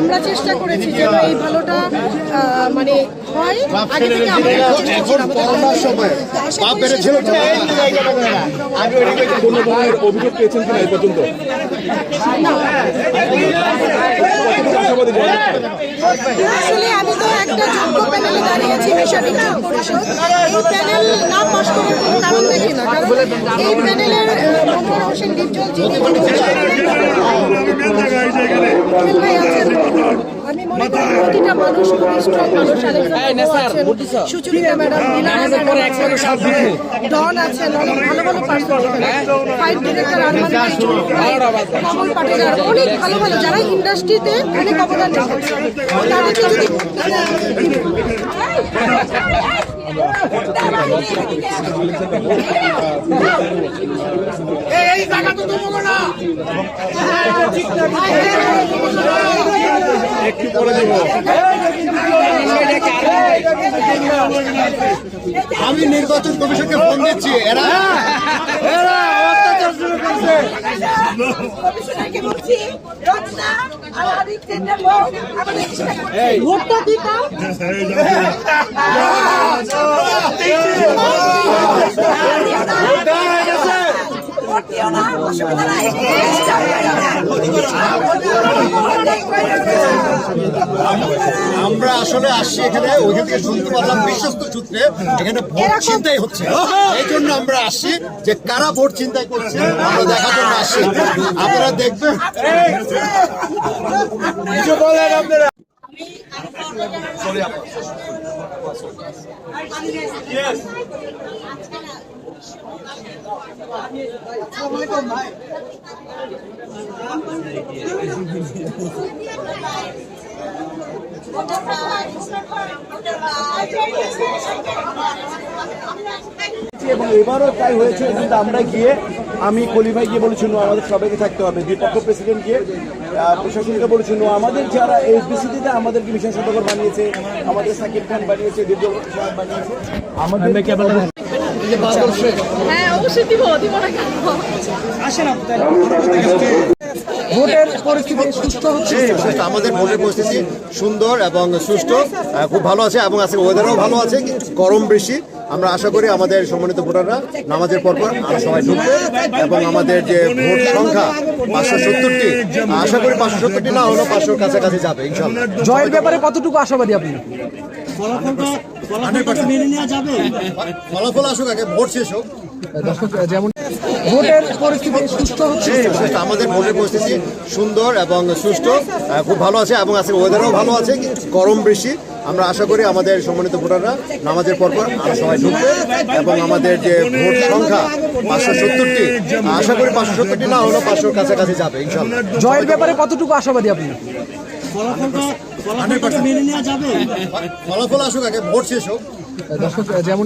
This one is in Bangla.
আমরা চেষ্টা করেছি যেন এই ভালোটা মানে হয়। আগে থেকে আমরা এখন করোনার সময় বাপ বেড়েছিল কোনো ধরনের অভিযোগ পেয়েছেন কিনা এই পর্যন্ত? আশাবাদী বলা যাচ্ছে? আসলে আমি তো একটা যোগ্য প্যানেলে দাঁড়িয়েছি মিশন পরিষদ। এই প্যানেল না পাশ করার কোনো কারণ দেখি না কারণ এই প্যানেলের মোহাম্মদ হোসেন ডিপজল যিনি সোহেল ভাই আছেন আমি মনে করি প্রতিটা মানুষ খুবই স্ট্রং মানুষ সুচরিতা ম্যাডাম আছেন ডন আছেন অনেক ভালো ভালো ফাইট ডিরেক্টর আরমান ভাই চুরু ভাই কমল পাটিদার অনেক ভালো ভালো যারা ইন্ডাস্ট্রিতে অনেক অবদান রেখেছে তাদেরকে যদি একটু করে দেবো আমি নির্বাচন কমিশনকে ফোন দিচ্ছি এরা কমিশনারকে বলছি রচনা আর আরিফ টেন্ডার হোক আমাদের চেষ্টা করছি ভোটটা দিতাম। আমরা আসলে আসছি এখানে ওইখান থেকে শুনতে পারলাম বিশ্বস্ত সূত্রে এখানে ভোট চিন্তাই হচ্ছে। এই জন্য আমরা আসছি যে কারা ভোট চিন্তাই করছে আমরা দেখার আসছি আপনারা দেখবেন। কিছু বলেন আপনারা এবং এবারও তাই হয়েছে কিন্তু আমরা গিয়ে আমি কলি ভাই গিয়ে বলেছিল আমাদের সবাইকে থাকতে হবে। বিপক্ষ প্রেসিডেন্ট গিয়ে প্রশাসনকে বলেছিল আমাদের যারা এসবিসিতে আমাদেরকে মিশন সতর্ক বানিয়েছে আমাদের সাকিব খান বানিয়েছে দীর্ঘ সাহেব বানিয়েছে আমাদের হ্যাঁ অবশ্যই দিব দিব না কেন? ভোটের পরিস্থিতি সুস্থ হচ্ছে? আমাদের ভোটের পরিস্থিতি সুন্দর এবং সুষ্ঠু। খুব ভালো আছে এবং আজকে ওয়েদারও ভালো আছে গরম বেশি আমরা আশা করি আমাদের সম্মানিত ভোটাররা নামাজের পর পর আমরা সবাই ঢুকবে এবং আমাদের যে ভোট সংখ্যা পাঁচশো সত্তরটি আশা করি পাঁচশো সত্তরটি না হলেও পাঁচশোর কাছাকাছি যাবে ইনশাল্লাহ জয়ের ব্যাপারে কতটুকু আশাবাদী আপনি? ফলাফল আসুক আগে ভোট শেষ হোক। যেমন ভোটের পরিস্থিতি সুস্থ হচ্ছে আমাদের ভোটের পরিস্থিতি সুন্দর এবং সুষ্ঠু। আহ, খুব ভালো আছে এবং আজকে ওয়েদারও ভালো আছে গরম বেশি আমরা আশা করি আমাদের সম্মানিত ভোটাররা নামাজের পর পর আমরা সবাই ঢুকবে এবং আমাদের যে ভোট সংখ্যা পাঁচশো সত্তরটি আশা করি পাঁচশো সত্তরটি না হলেও পাঁচশোর কাছাকাছি যাবে ইনশাল্লাহ। জয়ের ব্যাপারে কতটুকু আশাবাদী আপনি? ফলাফল আসুক আগে ভোট শেষ হোক। যেমন